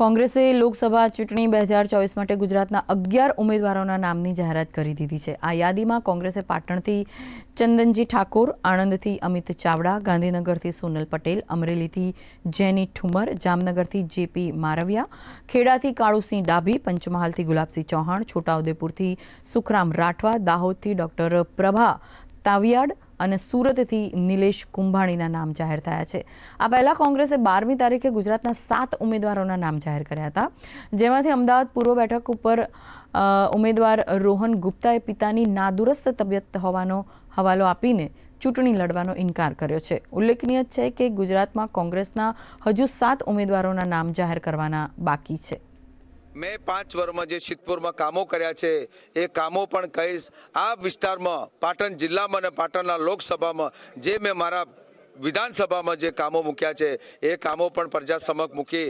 કોંગ્રેસે લોકસભા ચૂંટણી બે હજાર ચોવીસ માટે ગુજરાતના અગિયાર ઉમેદવારોના નામની જાહેરાત કરી દીધી છે. આ યાદીમાં કોંગ્રેસે પાટણથી ચંદનજી ઠાકોર, આણંદથી અમિત ચાવડા, ગાંધીનગરથી સોનલ પટેલ, અમરેલીથી જેની ઠુમર, જામનગરથી જેપી મારવિયા, ખેડાથી કાળુસિંહ ડાભી, પંચમહાલથી ગુલાબસિંહ ચૌહાણ, છોટાઉદેપુરથી સુખરામ રાઠવા, દાહોદથી ડોક્ટર પ્રભા તાવિયાડ અને સુરતથી નિલેશ કુંભાણીના નામ જાહેર થયા છે. આ પહેલાં કોંગ્રેસે બારમી તારીખે ગુજરાતના સાત ઉમેદવારોના નામ જાહેર કર્યા હતા. જેમાંથી અમદાવાદ પૂર્વ બેઠક ઉપર ઉમેદવાર રોહન ગુપ્તાએ પિતાની નાદુરસ્ત તબિયત હોવાનો હવાલો આપીને ચૂંટણી લડવાનો ઇનકાર કર્યો છે. ઉલ્લેખનીય છે કે ગુજરાતમાં કોંગ્રેસના હજુ સાત ઉમેદવારોના નામ જાહેર કરવાના બાકી છે. મેં પાંચ વર્ષમાં જે સિદ્ધપુરમાં કામો કર્યા છે, એ કામો પણ કહીશ. આ વિસ્તારમાં, પાટણ જિલ્લામાં અને પાટણના લોકસભામાં જે મેં મારા વિધાનસભામાં જે કામો મૂક્યા છે, એ કામો પણ પ્રજા સમક્ષ મૂકી